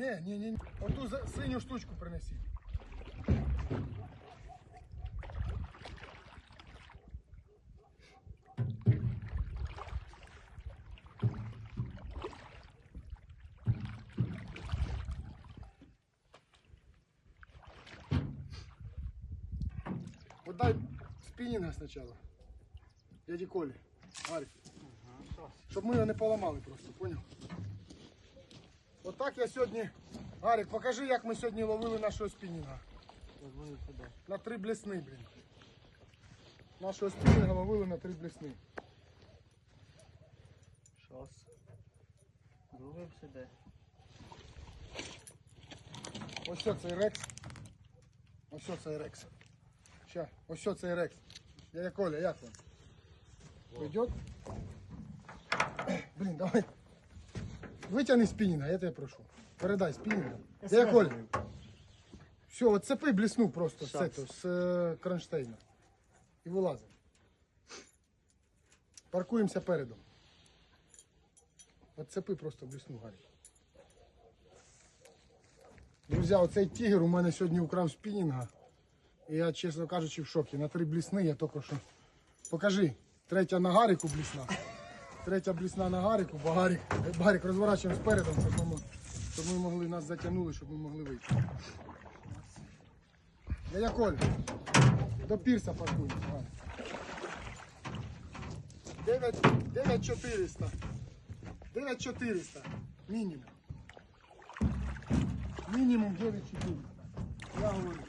Ні, ні, ні. Оту за- синю штучку принесіть. Вот дай спиннинга сначала. Дяді Колі. Гарик. Щоб ми його не поламали просто, поняв? Отак я сьогодні. Гарик, покажи, як ми сьогодні ловили нашого спінінга. На три блесни, блін. Нашого спінінга ловили на три блесни. Щас. Другий сюди. Ось цей рекс. Ось цей рекс. Ща, ось цей рекс. Дядя Коля, як вам? Пойдет? Блін, давай. Витягни спінінга, я тебе прошу. Передай спінінга. Дядя Коля. Все, от цепи блесну просто з, цього, з е, кронштейна. І вилазимо. Паркуємося передом. От цепи просто блесну, Гаррі. Друзі, оцей тігр у мене сьогодні украв спінінга. І я, чесно кажучи, в шокі. На три блісни я тільки що. Покажи. Третя на гарику блісна. Третя блісна на гарику, бо гарик, гарик розворачуємо спереду, щоб ми, щоб ми могли нас затягнули, щоб ми могли вийти. Я Коль, до пірса. 9 9400. 9400. Мінімум. Мінімум 9400. Я говорю.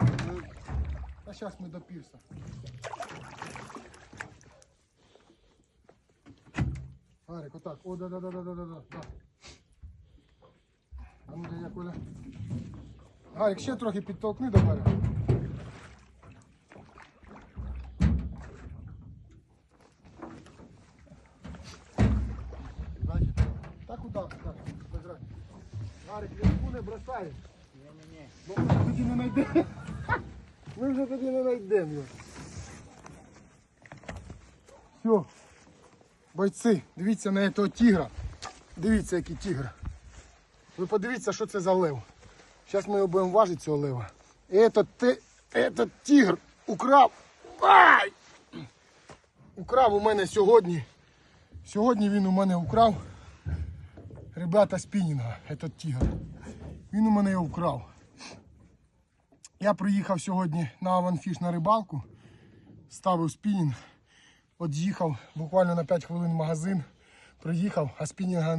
Е, А зараз ми до пірса. Гарик, отак. О, да, да, да, да, да, да. А ну дядя Коля. Гарик, ще трохи підтолкни до берега. Так куди? Так, забирай. Гарик, вверху не бросаєш. Ні-ні-ні. Бо ми вже тоді не знайдемо. Ми вже тоді не знайдемо. Все Бойці, дивіться на цього тігра. Дивіться, який тігр. Ви подивіться, що це за лев. Зараз ми його будемо важити, цього лева. І этот, те- этот тігр украв. Ай! Украв у мене сьогодні. Сьогодні він у мене украв. Ребята спінінга, этот тігр. Він у мене його вкрав. Я приїхав сьогодні на Аванфіш на рибалку, ставив спінінг, от їхав буквально на 5 хвилин в магазин, приїхав, а спінінга немає.